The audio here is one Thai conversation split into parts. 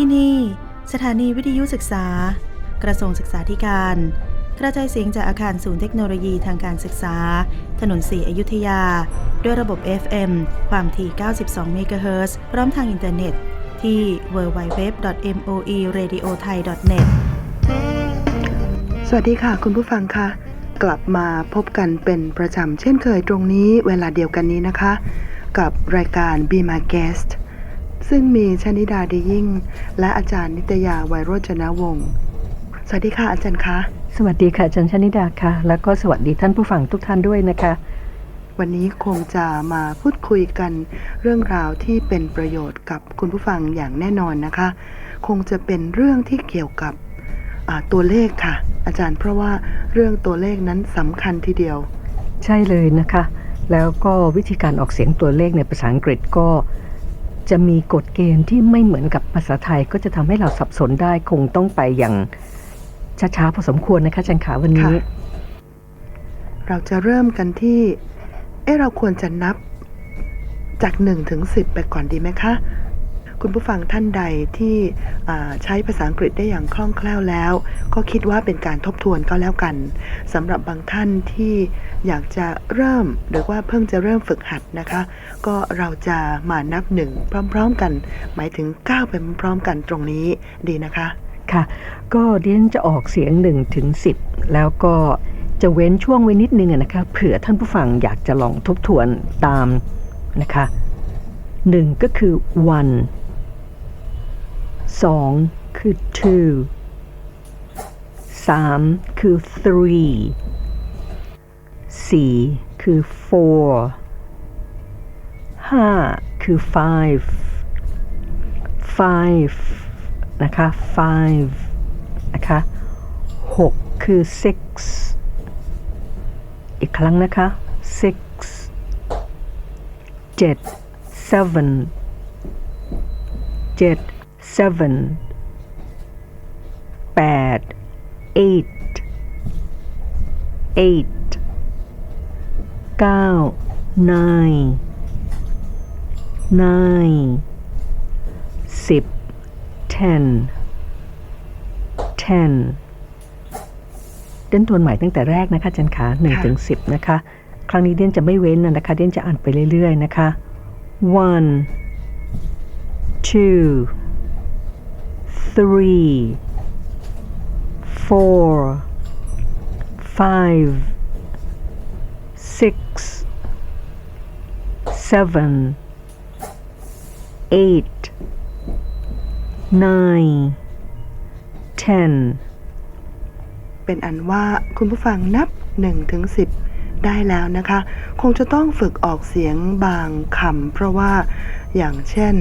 ที่นี่ สถานีวิทยุศึกษา กระทรวงศึกษาธิการ กระจายเสียงจากอาคารศูนย์เทคโนโลยีทางการศึกษา ถนนสีอยุธยา ด้วยระบบ FM ความถี่ 92 เมกะเฮิรตซ์พร้อมทางอินเทอร์เน็ต ที่ www.moeradiothai.net สวัสดีค่ะ คุณผู้ฟังคะกลับมาพบกันเป็นประจำเช่นเคยตรงนี้เวลาเดียวกันนี้นะคะ กับรายการ Be My Guest ซึ่งมีชนิดาดียิ่ง และอาจารย์นิตยาไวโรจนวงศ์สวัสดีค่ะอาจารย์คะสวัสดีค่ะอาจันชนิดาค่ะ แล้วก็สวัสดีท่านผู้ฟังทุกท่านด้วยนะคะ วันนี้คงจะมาพูดคุยกันเรื่องราวที่เป็นประโยชน์กับคุณผู้ฟังอย่างแน่นอนนะคะ คงจะเป็นเรื่องที่เกี่ยวกับอ่าตัวเลขค่ะ อาจารย์เพราะว่าเรื่องตัวเลขนั้นสำคัญทีเดียว ใช่เลยนะคะ แล้วก็วิธีการออกเสียงตัวเลขในภาษาอังกฤษก็ จะมีกฎเกณฑ์ที่ไม่เหมือนกับภาษาไทยก็จะทำให้เราสับสนได้คงต้องไปอย่างช้าๆพอสมควรนะคะอาจันขาวันนี้ เราจะเริ่มกันที่ เอ๊ะเราควรจะนับจากหนึ่งถึงสิบไปก่อนดีไหมคะ คุณผู้ฟังท่านใดที่ใช้ภาษาอังกฤษได้อย่างคล่องแคล่วแล้ว ก็คิดว่าเป็นการทบทวนก็แล้วกันสำหรับบางท่านที่อยากจะเริ่มหรือว่าเพิ่งจะเริ่มฝึกหัดนะคะ ก็เราจะมานับหนึ่งพร้อมๆกัน หมายถึงก้าวไปพร้อมๆกันตรงนี้ดีนะคะค่ะ ก็เดียนจะออกเสียง1ถึง10แล้วก็จะเว้นช่วงไว้นิดนึงนะคะเผื่อท่านผู้ฟังอยากจะลองทบทวนตามนะคะหนึ่งก็คือ one สองคือ two สามคือ three สี่คือ four ห้าคือ five five นะคะ five นะคะหกคือ six อีกครั้งนะคะ six เจ็ด seven เจ็ด seven แปด eight eight เก้า nine nine สิบ ten ten เด่นทวนใหม่ตั้งแต่แรกนะคะอาจันขาหนึ่งค่ะถึงสิบนะคะ ครั้งนี้เด่นจะไม่เว้นนะคะ เด่นจะอ่านไปเรื่อยๆนะคะ one two three four five six seven eight nine ten เป็นอันว่าคุณผู้ฟังนับ1ถึง10 ได้แล้วนะคะ คงจะต้องฝึกออกเสียงบางคำเพราะว่าอย่างเช่น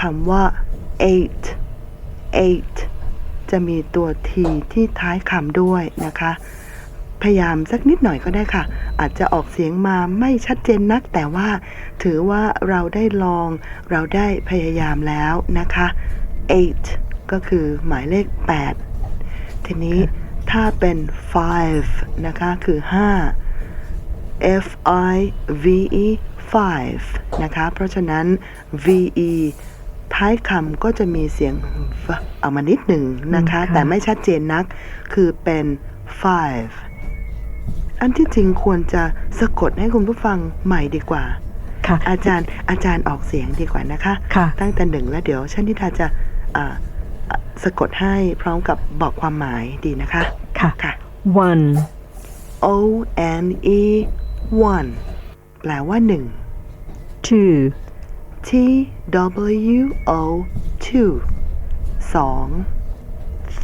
คำว่า eight eight จะมีตัว t ที่ท้ายคำด้วยนะคะ พยายามสักนิดหน่อยก็ได้ค่ะ อาจจะออกเสียงมาไม่ชัดเจนนัก แต่ว่าถือว่าเราได้ลอง เราได้พยายามแล้วนะคะ eight ก็คือหมายเลข 8 ทีนี้ถ้าเป็น five นะคะ คือ 5 F I V E five นะคะ เพราะฉะนั้น V E ท้ายคำก็จะมีเสียง v เอามานิดหนึ่งนะคะอืมค่ะแต่ไม่ชัดเจนนัก คือเป็น five อันที่จริงควรจะสะกดให้คุณผู้ฟังใหม่ดีกว่า ค่ะอาจารย์อาจารย์ออกเสียงดีกว่านะคะค่ะตั้งแต่หนึ่งแล้วเดี๋ยวชนิดาจะอ่าอ่าสะกดให้พร้อมกับบอกความหมายดีนะคะ ค่ะค่ะ one O N E one แปลว่าหนึ่ง two T W O two สอง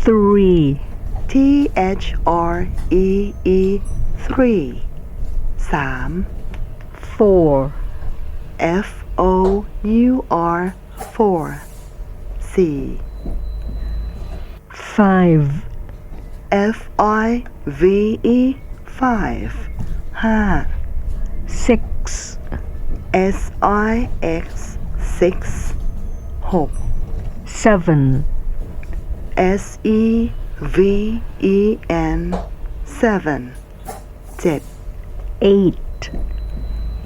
three T H R E E three สาม four F O U R four สี่ five F I V E five ห้า six S I X six. Home seven. S E V E N seven. Z eight.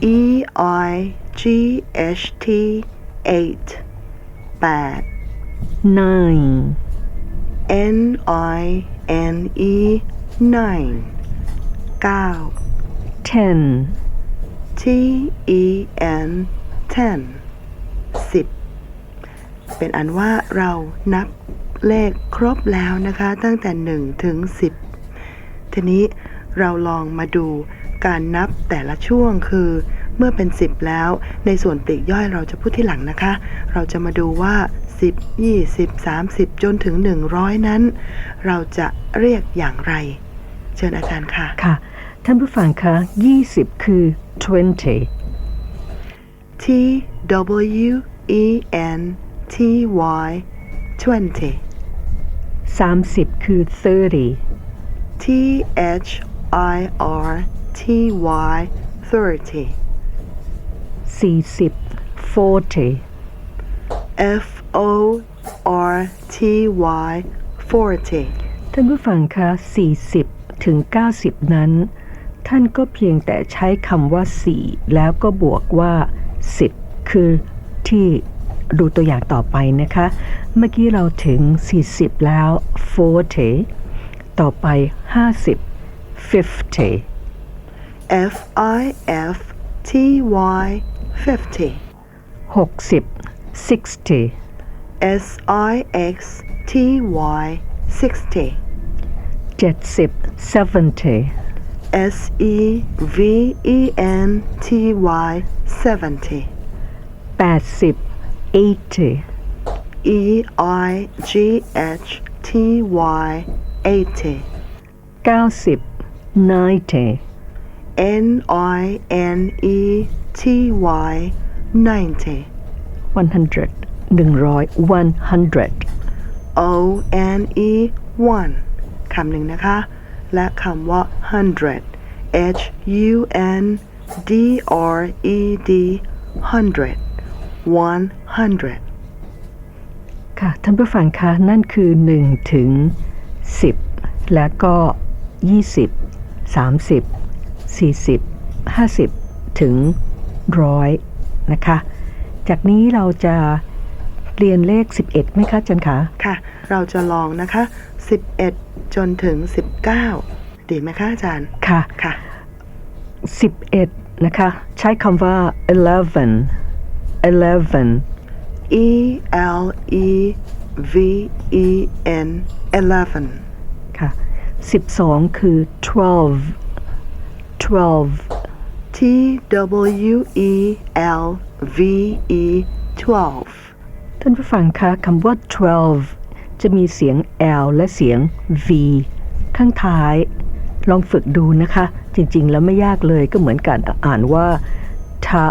E I G H T eight. Bad. Nine. N I N E nine. Gao. Ten. T E N ten. เป็นอันว่าเรานับเลขครบแล้วนะคะ ตั้งแต่หนึ่งถึงสิบทีนี้เราลองมาดูการนับแต่ละช่วงคือเมื่อเป็นสิบแล้ว ในส่วนปลีกย่อยเราจะพูดที่หลังนะคะ เราจะมาดูว่า 10 20 30 จนถึง 100 นั้น เราจะเรียกอย่างไร เชิญอาจารย์ค่ะ ค่ะ ท่านผู้ฟังคะ 20 คือ twenty T W E N T Y 20 30 คือ thirty T H I R T Y 30 40 forty F O R T Y 40ท่านผู้ฟังคะ 40 ถึง 90 นั้น ท่านก็เพียงแต่ใช้คำว่า 4 แล้วก็บวกว่า 10 คือที่ ดูตัวอย่างต่อไปนะคะ เมื่อกี้เราถึง 40 แล้ว 40 ต่อไป 50 50 F I F T Y 50 60 60 S I X T Y 60 70 70 S E V E N T Y 70 80 80 E I G H T Y 80 90 90 N I N E T Y 90 100 100 100 O N E 1คำหนึ่งนะคะ และคำว่า hundred H U N D R E D hundred one hundred ค่ะท่านผู้ฟังคะนั่นคือ1ถึง10 แล้วก็ 20 30 40 50 ถึง100นะคะ จากนี้เราจะเรียนเลข 11ไหมคะอาจันคะค่ะ เราจะลองนะคะ 11 จนถึง 19 ดีไหมคะอาจารย์ ค่ะ ค่ะ 11 นะคะ ใช้คำว่า11 11 E L E V E N 11ค่ะ12คือ12 12 T W E L V E 12ท่านผู้ฟังคะคำว่า12จะมีเสียง L และเสียง V ข้างท้าย ลองฝึกดูนะคะ จริงๆ แล้วไม่ยากเลยก็เหมือนกันอ่านว่า t a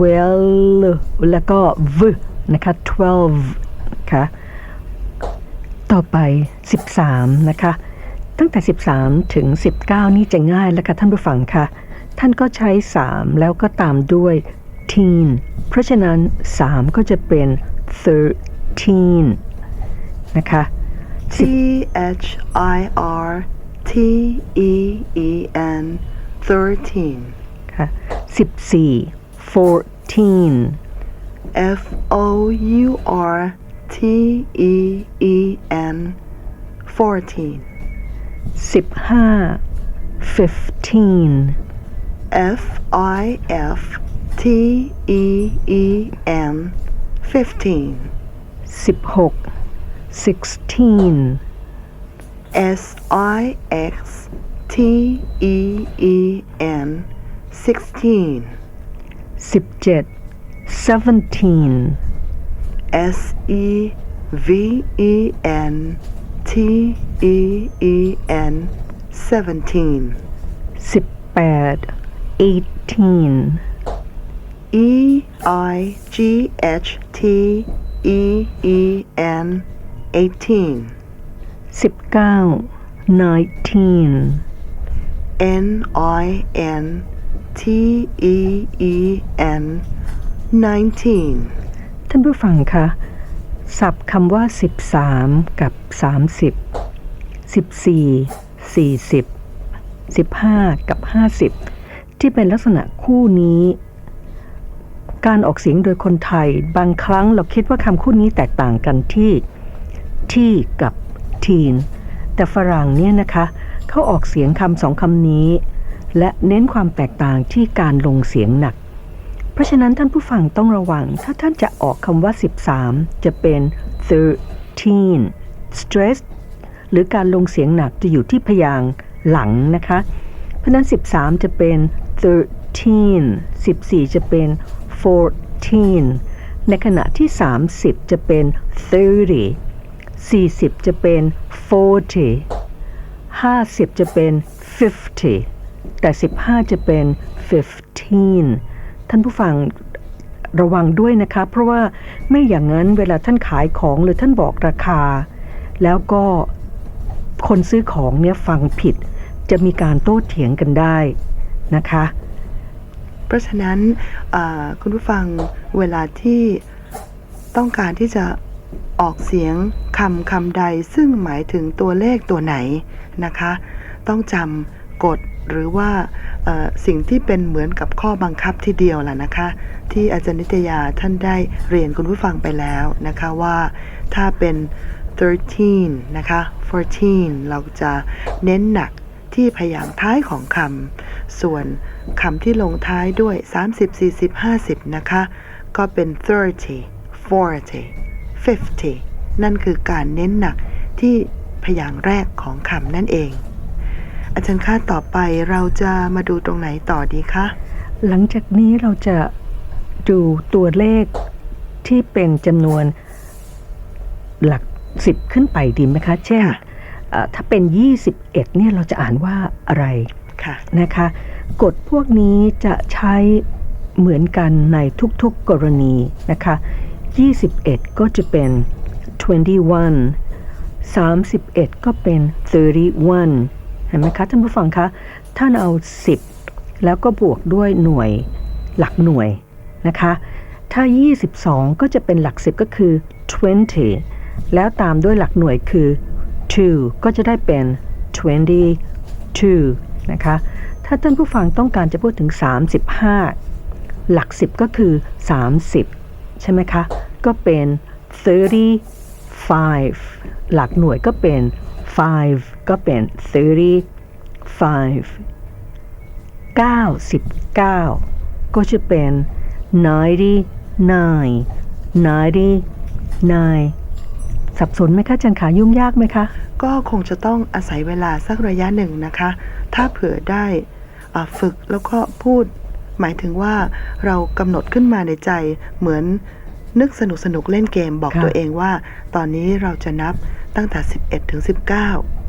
w e l แล้วก็ v นะคะ 12นะคะต่อไป 13 นะคะ ตั้งแต่ 13 ถึง 19 นี่จะง่ายแล้วค่ะท่านผู้ฟังค่ะ ท่านก็ใช้ 3 แล้วก็ตามด้วย teen เพราะฉะนั้น 3 ก็จะเป็น13นะคะ T H I R T E E N 13ค่ะ14 14 F O U R T E E N 14 15 15 F I F T E E N 15 16 16 S I X T E E N 16 17 17 S E V E N T E E N 17 18 18 E I G H T E E N 18 19 19 N I N T E E N 19 ท่านผู้ฟังคะศัพท์คำว่า 13 กับ 30 14 40 15 กับ 50 ที่เป็นลักษณะคู่นี้ การออกเสียงโดยคนไทย บางครั้งเราคิดว่าคำคู่นี้แตกต่างกันที่ที่กับ teen แต่ฝรั่งเนี่ยนะคะเขาออกเสียงคำสองคำนี้ และเน้นความแตกต่างที่การลงเสียงหนัก ราะฉะนั้นท่านผู้ฟังต้องระวัง ถ้าท่านจะออกคำว่า 13 จะเป็น13 stress หรือการลงเสียงหนักจะอยู่ที่พยางค์หลังนะคะ เพราะฉะนั้น 13 จะเป็น13 14 จะเป็น14ในขณะที่ 30 จะเป็น30 40 จะเป็น40 50 จะเป็น50แต่ 15 จะเป็น15 ท่านผู้ฟังระวังด้วยนะคะเพราะว่าไม่อย่างนั้นเวลาท่านขายของหรือท่านบอกราคา แล้วก็คนซื้อของเนี่ยฟังผิด จะมีการโต้เถียงกันได้นะคะ เพราะฉะนั้นคุณผู้ฟังเวลาที่ต้องการที่จะออกเสียงคำคำใดซึ่งหมายถึงตัวเลขตัวไหนนะคะ ต้องจำกฎ หรือว่าสิ่งที่เป็นเหมือนกับข้อบังคับทีเดียวล่ะนะคะ ที่อาจารย์นิตยาท่านได้เรียนคุณผู้ฟังไปแล้วนะคะว่าถ้าเป็น 13 นะคะ 14 เราจะเน้นหนักที่พยางค์ท้ายของคำส่วนคำที่ลงท้ายด้วย 30 40 50 นะคะ ก็เป็น 30 40 50 นั่นคือการเน้นหนักที่พยางค์แรกของคำนั่นเอง อาจารย์คะต่อไปเราจะมาดูตรงไหนต่อดีคะ หลังจากนี้เราจะดูตัวเลขที่เป็นจำนวนหลักสิบขึ้นไปดีไหมคะ เช่นค่ะเอ่อถ้าเป็น 21เนี่ยเราจะอ่านว่าอะไรค่ะนะคะกฎพวกนี้จะใช้เหมือนกันในทุกๆกรณีนะคะ 21 ก็จะเป็น 21 31 ก็เป็น 31 เห็นไหมคะท่านผู้ฟังคะท่านเอา 10 แล้วก็บวกด้วยหน่วยหลักหน่วยนะคะ ถ้า 22 ก็จะเป็นหลัก 10 ก็คือ 20 แล้วตามด้วยหลักหน่วยคือ 2 ก็จะได้เป็น 22 นะคะ ถ้าท่านผู้ฟังต้องการจะพูดถึง 35 หลัก 10 ก็คือ 30 ใช่ไหมคะ ก็เป็น 35 หลักหน่วยก็เป็น 5 ก็เป็น35 99 ก็จะเป็น 99 99 สับสนไหมคะอาจันขายุ่งยากไหมคะ ก็คงจะต้องอาศัยเวลาสักระยะหนึ่งนะคะ ถ้าเผื่อได้อ่าฝึกแล้วก็พูด หมายถึงว่าเรากำหนดขึ้นมาในใจเหมือนนึกสนุกสนุกๆเล่นเกมบอกค่ะตัวเองว่า ตอนนี้เราจะนับตั้งแต่ 11 ถึง 19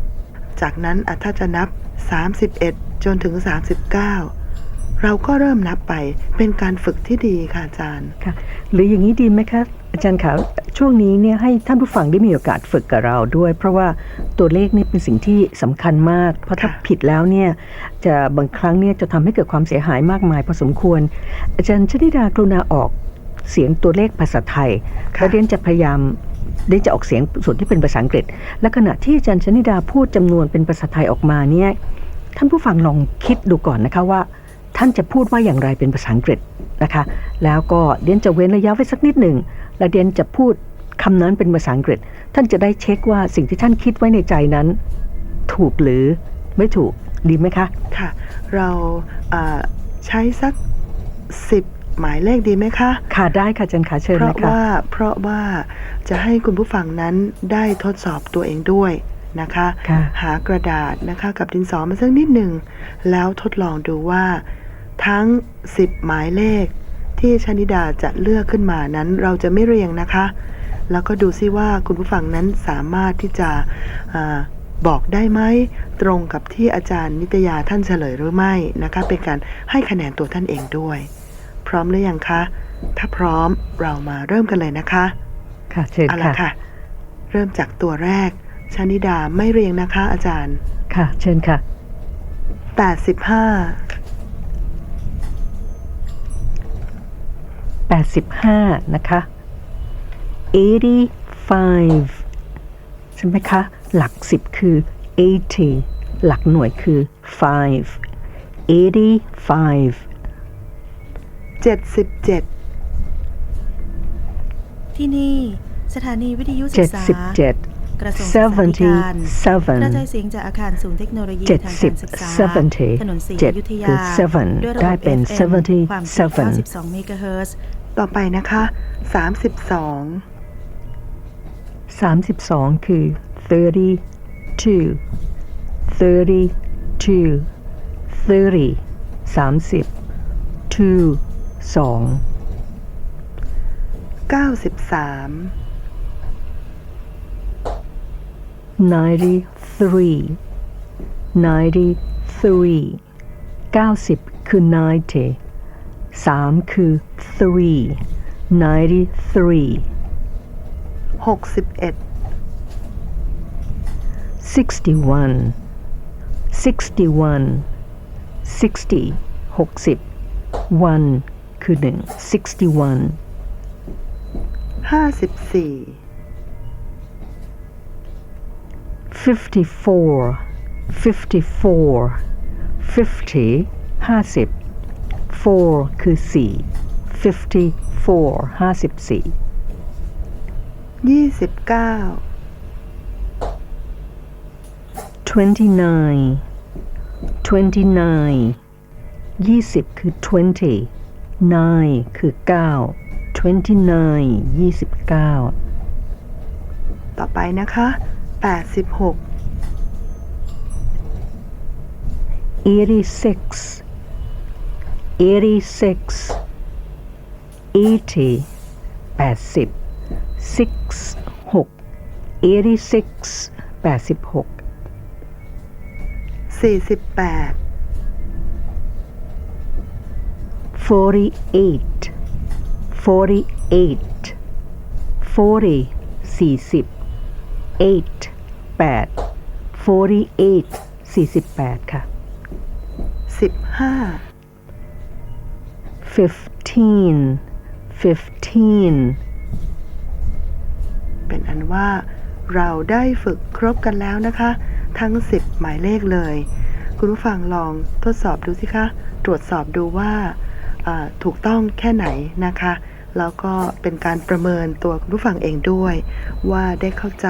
จากนั้นอะถ้าจะนับ 31 จนถึง 39 เราก็เริ่มนับไปเป็นการฝึกที่ดีค่ะอาจารย์ค่ะหรืออย่างนี้ดีไหมคะอาจารย์ขาช่วงนี้เนี่ยให้ท่านผู้ฟังได้มีโอกาสฝึกกับเราด้วย เพราะว่าตัวเลขนี่เป็นสิ่งที่สำคัญมาก เพราะถ้าค่ะผิดแล้วเนี่ยจะบางครั้งเนี่ยจะทำให้เกิดความเสียหายมากมายพอสมควร อาจารย์ชนิดากรุณาออกเสียงตัวเลขภาษาไทยค่ะและเรียนจะพยายาม เรียนจะออกเสียงส่วนที่เป็นภาษาอังกฤษ และขณะที่อาจารย์ชนิดาพูดจำนวนเป็นภาษาไทยออกมาเนี่ยท่านผู้ฟังลองคิดดูก่อนนะคะว่า ท่านจะพูดว่าอย่างไรเป็นภาษาอังกฤษนะคะ แล้วก็เดียนจะเว้นระยะไว้สักนิดหนึ่งแล้วเดียนจะพูดคำนั้นเป็นภาษาอังกฤษ ท่านจะได้เช็คว่าสิ่งที่ท่านคิดไว้ในใจนั้น ถูกหรือไม่ถูกดีไหมคะ ค่ะ เราอ่าใช้สัก 10 หมายเลขดีไหมคะ ค่ะได้ค่ะอาจันขาเชิญเพราะนะคะว่าเพราะว่าจะให้คุณผู้ฟังนั้นได้ทดสอบตัวเองด้วยนะคะ ค่ะ หากระดาษนะคะกับดินสอมาสักนิดหนึ่ง แล้วทดลองดูว่า ทั้ง 10 หมายเลข ที่ชนิดาจะเลือกขึ้นมานั้นเราจะไม่เรียงนะคะ แล้วก็ดูซิว่าคุณผู้ฟังนั้นสามารถที่จะอาบอกได้ไหมตรงกับที่อาจารย์นิตยาท่านเฉลยหรือไม่นะคะ เป็นการให้คะแนนตัวท่านเองด้วยพ ร้อมหรือยังคะ ถ้าพร้อมเรามาเริ่มกันเลยนะคะ ค่ะเชิญเอาละค่ะ ค่ะ เริ่มจากตัวแรก ชนิดาไม่เรียงนะคะ อาจารย์ ค่ะ เชิญค่ะ 85 85 นะคะ 85 ใช่ไหมคะ หลัก 10 คือ 80 หลักหน่วยคือ 5 85 77 ที่นี่สถานีวิทยุศึกษา 77 กระทรวงศึกษาธิการ กระจาย 77 เสียงจากอาคารศูนย์เทคโนโลยีทางการศึกษา70ถนนศรีอ70ยุธยาคือ7ด้วยระได้บบเป็น FM ความถี่77 92เมกะเฮิรตซ์ต่อไปนะคะ 32 32 คือ 32 32 30 30 2 สองเก้าสิบสาม ninety three ninety three เก้าสิบคือ ninety สามคือ three ninety three หกสิบเอ็ด sixty one sixty one sixty หกสิบ one คือ 1 61 54 54 54 50 50 4 คือ 4 54 54 29 29 29 20 คือ 20 9 คือ 9 29 29 ต่อไปนะคะ 86 86 86 80 80 6 6 86 86 48 48 48 40 40 8 8 48 48 ค่ะ 15 15 15 เป็นอันว่าเราได้ฝึกครบกันแล้วนะคะ ทั้ง 10 หมายเลขเลย คุณผู้ฟังลองทดสอบดูสิคะ ตรวจสอบดูว่าอ่า ถูกต้องแค่ไหนนะคะ แล้วก็เป็นการประเมินตัวคุณผู้ฟังเองด้วย ว่าได้เข้าใจ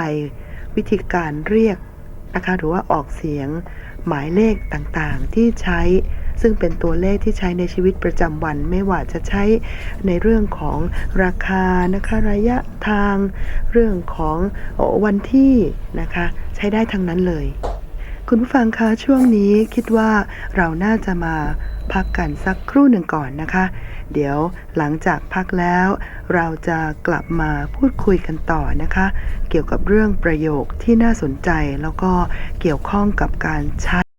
วิธีการเรียกนะคะหรือว่าออกเสียงหมายเลขต่างๆ ที่ใช้ ซึ่งเป็นตัวเลขที่ใช้ในชีวิตประจำวัน ไม่ว่าจะใช้ในเรื่องของราคานะคะระยะทาง เรื่องของวันที่นะคะใช้ได้ทั้งนั้นเลย คุณผู้ฟังคะช่วงนี้คิดว่าเราน่าจะมา พักกันสักครู่หนึ่งก่อนนะคะ เดี๋ยวหลังจากพักแล้ว เราจะกลับมาพูดคุยกันต่อนะคะ เกี่ยวกับเรื่องประโยคที่น่าสนใจแล้วก็เกี่ยวข้องกับการใช้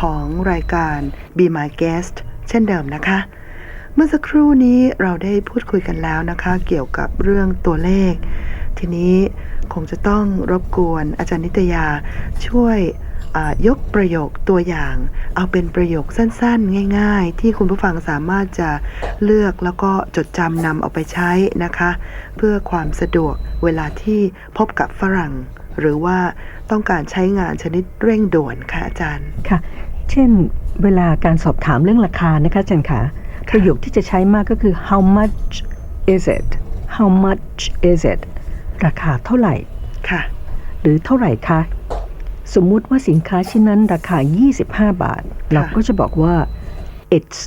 ของรายการ Be My Guest เช่นเดิมนะคะ เมื่อสักครู่นี้เราได้พูดคุยกันแล้วนะคะ เกี่ยวกับเรื่องตัวเลข ทีนี้คงจะต้องรบกวนอาจารย์นิตยาช่วยยกประโยคตัวอย่าง เอาเป็นประโยคสั้นๆ ง่าย ๆ ที่คุณผู้ฟังสามารถจะเลือกแล้วก็จดจำนำเอาไปใช้นะคะ เพื่อความสะดวกเวลาที่พบกับฝรั่ง หรือว่าต้องการใช้งานชนิดเร่งด่วนค่ะอาจารย์ค่ะ เช่นเวลาการสอบถามเรื่องราคานะคะอาจันค่ะประโยคที่จะใช้มากก็คือ how much is it how much is it ราคาเท่าไหร่ค่ะ หรือเท่าไหร่คะสมมุติว่าสินค้าชิ้นนั้นราคา 25 บาท เราก็จะบอกว่า it's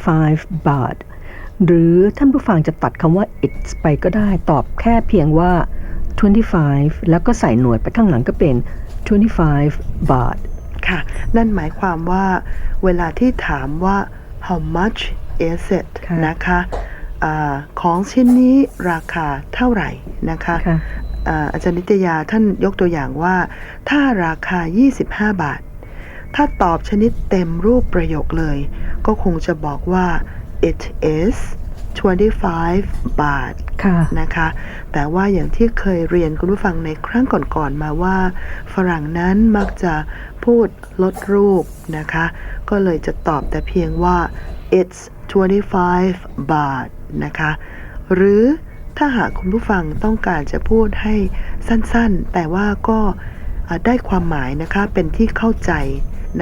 25 บาท หรือท่านผู้ฟังจะตัดคำว่า it's ไปก็ได้ตอบแค่เพียงว่า 25 แล้วก็ใส่หน่วยไปข้างหลังก็เป็น 25 บาท ค่ะ นั่นหมายความว่า เวลาที่ถามว่า how much is it ค่ะนะคะอาของชิ้นนี้ราคาเท่าไหร่นะคะค่ะอ่าอาจารย์นิตยาท่านยกตัวอย่างว่า ถ้าราคา 25 บาท ถ้าตอบชนิดเต็มรูปประโยคเลย ก็คงจะบอกว่า it is 25 บาทค่ะนะคะ แต่ว่าอย่างที่เคยเรียนคุณผู้ฟังในครั้งก่อนๆมาว่า ฝรั่งนั้นมักจะพูดลดรูปนะคะ ก็เลยจะตอบแต่เพียงว่า it's 25 บาทนะคะ หรือถ้าหากคุณผู้ฟังต้องการจะพูดให้สั้นๆ แต่ว่าก็อ่าได้ความหมายนะคะเป็นที่เข้าใจ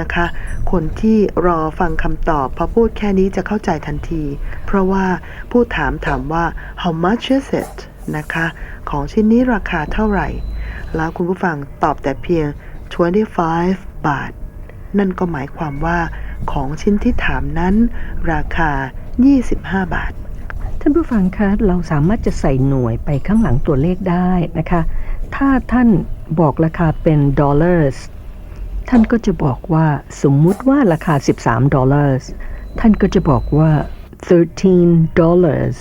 นะคะ คนที่รอฟังคำตอบพอพูดแค่นี้จะเข้าใจทันที เพราะว่าผู้ถามถามว่า how much is it นะคะ ของชิ้นนี้ราคาเท่าไหร่ แล้วคุณผู้ฟังตอบแต่เพียง 25 บาท นั่นก็หมายความว่าของชิ้นที่ถามนั้น ราคา 25 บาท ท่านผู้ฟังคะเราสามารถจะใส่หน่วยไปข้างหลังตัวเลขได้นะคะ ถ้าท่านบอกราคาเป็น dollars ท่านก็จะบอกว่าสมมุติว่าราคา 13 dollars ท่านก็จะบอกว่า 13 dollars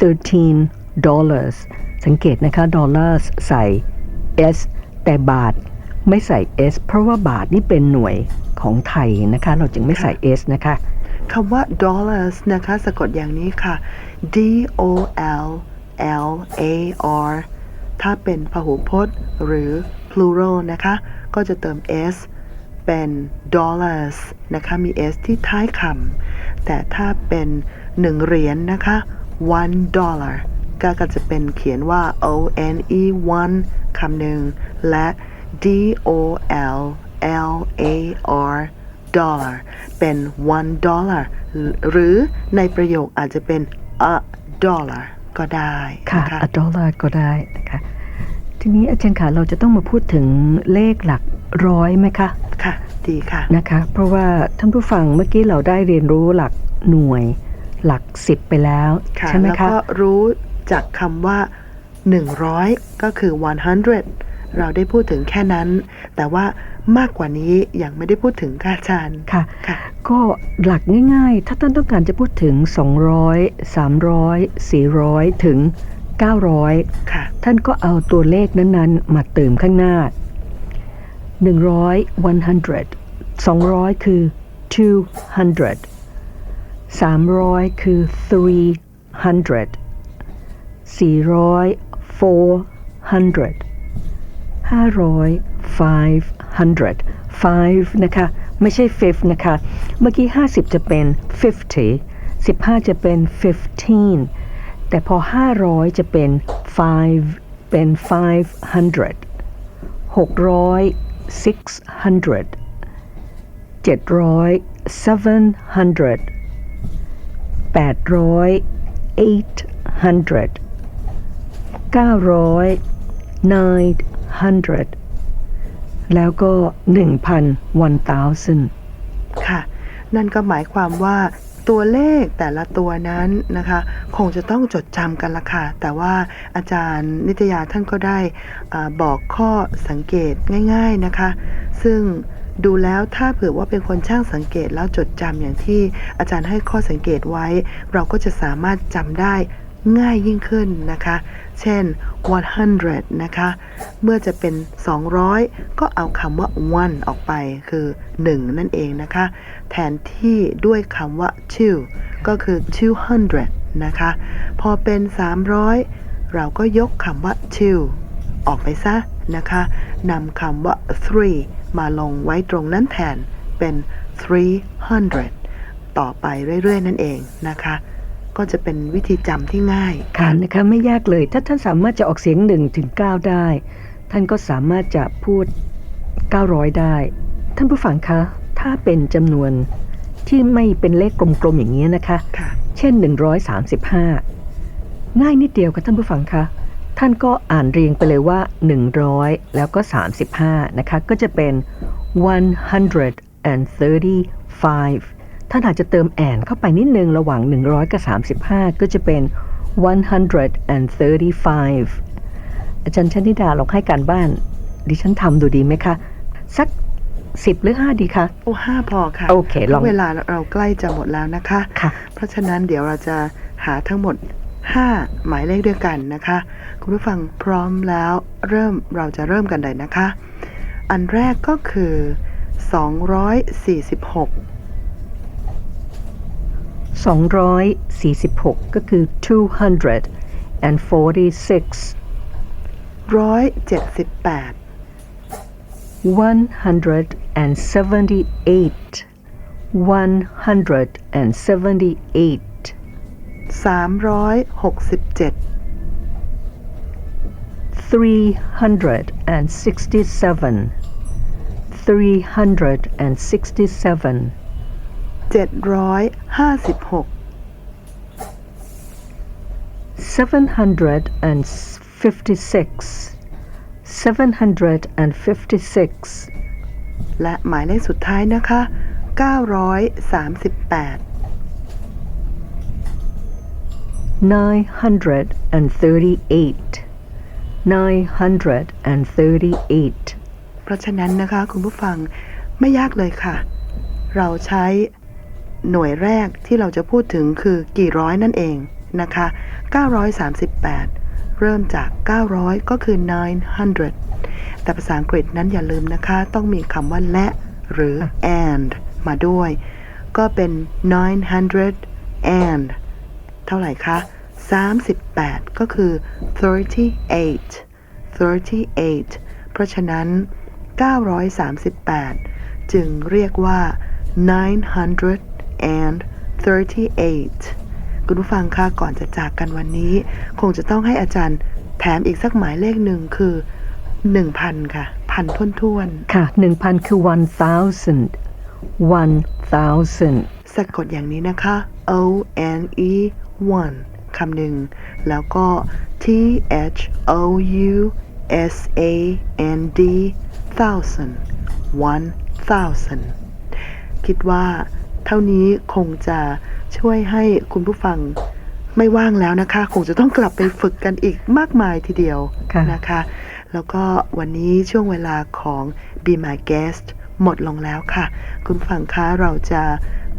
13 dollars สังเกตนะคะ dollars ใส่ s แต่บาทไม่ใส่ s เพราะว่าบาทนี่เป็นหน่วยของไทยนะคะ เราจึงไม่ใส่ s นะคะคำว่า dollars นะคะสะกดอย่างนี้ค่ะ D O L L A R ถ้าเป็นพหูพจน์หรือ plural นะคะ ก็จะเติม s เป็น dollars นะคะ มี s ที่ท้ายคำ แต่ถ้าเป็นหนึ่งเหรียญนะคะ one dollar ก็จะเป็นเขียนว่า O N E one คำหนึ่ง และ D O L L A R dollar เป็น one dollar หรือในประโยคอาจจะเป็น a dollar ก็ได้ค่ะะคะ a dollar ก็ได้นะคะ ทีนี้อาจารย์ค่ะเราจะต้องมาพูดถึงเลขหลักร้อยไหมคะค่ะ ดีค่ะนะคะ เพราะว่าท่านผู้ฟังเมื่อกี้เราได้เรียนรู้หลักหน่วย หลักสิบไปแล้วค่ะใช่ไหมแล้วคะก็รู้จากคำว่า 100 ก็คือ 100 เราได้พูดถึงแค่นั้น แต่ว่ามากกว่านี้ยังไม่ได้พูดถึงค่ะอาจารย์ค่ะค่ะก็หลักง่ายๆ ถ้าท่านต้องการจะพูดถึง 200 300 400 ถึง 900 ค่ะ ท่านก็เอาตัวเลขนั้นๆ มาเติมข้างหน้า 100 100 200 คือ 200 300 คือ 300 400 400 500 500 5 นะคะ ไม่ใช่ 5 นะคะ เมื่อกี้ 50 จะเป็น 50 15 จะเป็น 15 แต่พอ 500 จะเป็น 5 เป็น 500 600 600 700 700 800 800 900 900 แล้วก็ 1,000 1,000ค่ะ นั่นก็หมายความว่า ตัวเลขแต่ละตัวนั้นนะคะคงจะต้องจดจำกันละค่ะ แต่ว่าอาจารย์นิตยาท่านก็ได้อบอกข้อสังเกตง่ายๆนะคะ ซึ่งดูแล้วถ้าเผื่อว่าเป็นคนช่างสังเกตแล้วจดจำอย่างที่อาจารย์ให้ข้อสังเกตไว้ เราก็จะสามารถจำได้ง่ายยิ่งขึ้นนะคะ เช่น 100 นะคะ เมื่อจะเป็น 200 ก็เอาคำว่า one ออกไปคือ 1 นั่นเองนะคะ แทนที่ด้วยคำว่า two ก็คือ 200 นะคะ พอเป็น 300 เราก็ยกคำว่า two ออกไปซะนะคะนำคำว่า three มาลงไว้ตรงนั้นแทนเป็น 300 ต่อไปเรื่อยๆ นั่นเองนะคะ ก็จะเป็นวิธีจำที่ง่าย ค่ะนะคะไม่ยากเลย ถ้าท่านสามารถจะออกเสียง1ถึง9ได้ ท่านก็สามารถจะพูด 900 ได้ ท่านผู้ฟังคะ ถ้าเป็นจำนวนที่ไม่เป็นเลขกลมๆอย่างนี้นะคะ ค่ะ เช่น 135 ง่ายนิดเดียวค่ะท่านผู้ฟังคะ ท่านก็อ่านเรียงไปเลยว่า 100 แล้วก็ 35 นะคะ ก็จะเป็น 135 ท่านอาจจะเติมแอนเข้าไปนิดนึงระหว่าง 100 กับ 35 ก็จะเป็น 135 อาจารย์ชนิดาลองให้การบ้าน ดิฉันทำดูดีไหมคะ สัก 10 หรือ 5 ดีคะ โอ้ห้าพอค่ะโอเคลองพราะเวลาเราใกล้จะหมดแล้วนะคะ ค่ะ เพราะฉะนั้นเดี๋ยวเราจะหาทั้งหมด 5 หมายเลขด้วยกันนะคะ คุณผู้ฟังพร้อมแล้วเริ่มเราจะเริ่มกันเลยนะคะ อันแรกก็คือ 246 246 ก็คือ 246 ร้อยเจ็ดสิบแปด178 178สามร้อยหกสิบเจ็ด367 367 เจ็ดร้อยห้าสิบหก756 756 และหมายเลขสุดท้ายนะคะเก้าร้อยสามสิบแปด938 938 เพราะฉะนั้นนะคะคุณผู้ฟังไม่ยากเลยค่ะ เราใช้ หน่วยแรกที่เราจะพูดถึงคือกี่ร้อยนั่นเองนะคะ 938 เริ่มจาก 900 ก็คือ 900 แต่ภาษาอังกฤษนั้นอย่าลืมนะคะ ต้องมีคำว่าและหรือ and มาด้วย ก็เป็น 900 and เท่าไหร่คะ 38 ก็คือ 38 38 เพราะฉะนั้น 938 จึงเรียกว่า 938 คุณผู้ฟังคะก่อนจะจากกันวันนี้ คงจะต้องให้อาจารย์แถมอีกสักหมายเลขหนึ่งคือ 1,000 ค่ะ พันท้วนค่ะ 1,000 คือ 1,000 1,000ๆสะกดอย่างนี้นะคะ O N E 1คำหนึ่ง แล้วก็ T H O U S A N D thousand one thousand คิดว่า เท่านี้คงจะช่วยให้คุณผู้ฟังไม่ว่างแล้วนะคะ คงจะต้องกลับไปฝึกกันอีกมากมายทีเดียวค่ะนะคะ แล้วก็วันนี้ช่วงเวลาของ Be My Guest หมดลงแล้วค่ะ คุณผู้ฟังคะเราจะ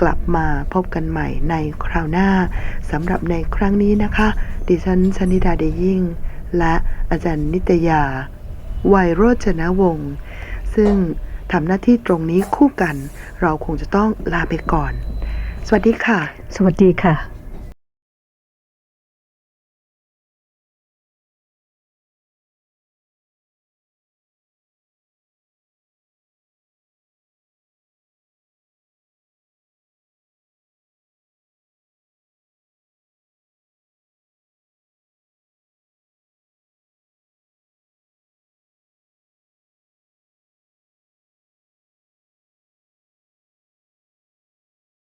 กลับมาพบกันใหม่ในคราวหน้าสำหรับในครั้งนี้นะคะ ดิฉันชนิดาเดยิ่ง และอาจารย์นิตยา วัยโรจนวงศ์ซึ่ง ทำหน้าที่ตรงนี้คู่กัน เราคงจะต้องลาไปก่อน สวัสดีค่ะ สวัสดีค่ะ